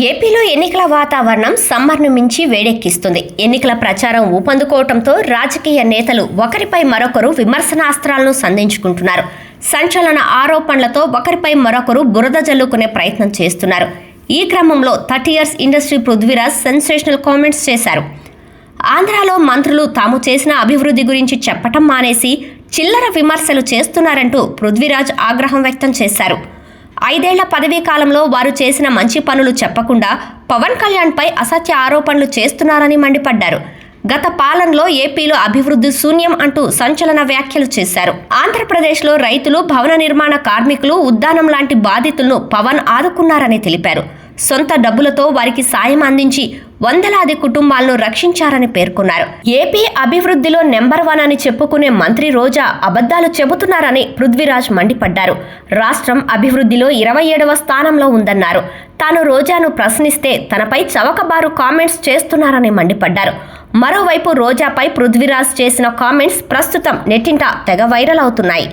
ఏపీలో ఎన్నికల వాతావరణం సమ్మర్ను మించి వేడెక్కిస్తుంది. ఎన్నికల ప్రచారం ఊపందుకోవడంతో రాజకీయ నేతలు ఒకరిపై మరొకరు విమర్శనాస్త్రాలను సంధించుకుంటున్నారు. సంచలన ఆరోపణలతో ఒకరిపై మరొకరు బురద జల్లుకునే ప్రయత్నం చేస్తున్నారు. ఈ క్రమంలో thirty years industry Prithviraj sensational comments చేశారు. ఆంధ్రాలో మంత్రులు తాము చేసిన అభివృద్ధి గురించి చెప్పటం మానేసి చిల్లర విమర్శలు చేస్తున్నారంటూ పృథ్వీరాజ్ ఆగ్రహం వ్యక్తం చేశారు. ఐదేళ్ళ పదవీ కాలంలో వారు చేసిన మంచి పనులు చెప్పకుండా పవన్ కళ్యాణ్పై అసత్య ఆరోపణలు చేస్తున్నారని మండిపడ్డారు. గత పాలనలో ఏపీలో అభివృద్ధి శూన్యం అంటూ సంచలన వ్యాఖ్యలు చేశారు. ఆంధ్రప్రదేశ్లో రైతులు భవన నిర్మాణ కార్మికులు ఉద్దానం లాంటి బాధితులను పవన్ ఆదుకున్నారని తెలిపారు. సొంత డబ్బులతో వారికి సాయం అందించి వందలాది కుటుంబాలను రక్షించారని పేర్కొన్నారు. ఏపీ అభివృద్ధిలో నెంబర్ వన్ అని చెప్పుకునే మంత్రి రోజా అబద్ధాలు చెబుతున్నారని పృథ్వీరాజ్ మండిపడ్డారు. రాష్ట్రం అభివృద్ధిలో ఇరవై ఏడవ స్థానంలో ఉందన్నారు. తాను రోజాను ప్రశ్నిస్తే తనపై చవకబారు కామెంట్స్ చేస్తున్నారని మండిపడ్డారు. మరోవైపు రోజాపై పృథ్వీరాజ్ చేసిన కామెంట్స్ ప్రస్తుతం నెట్టింట తెగ వైరల్ అవుతున్నాయి.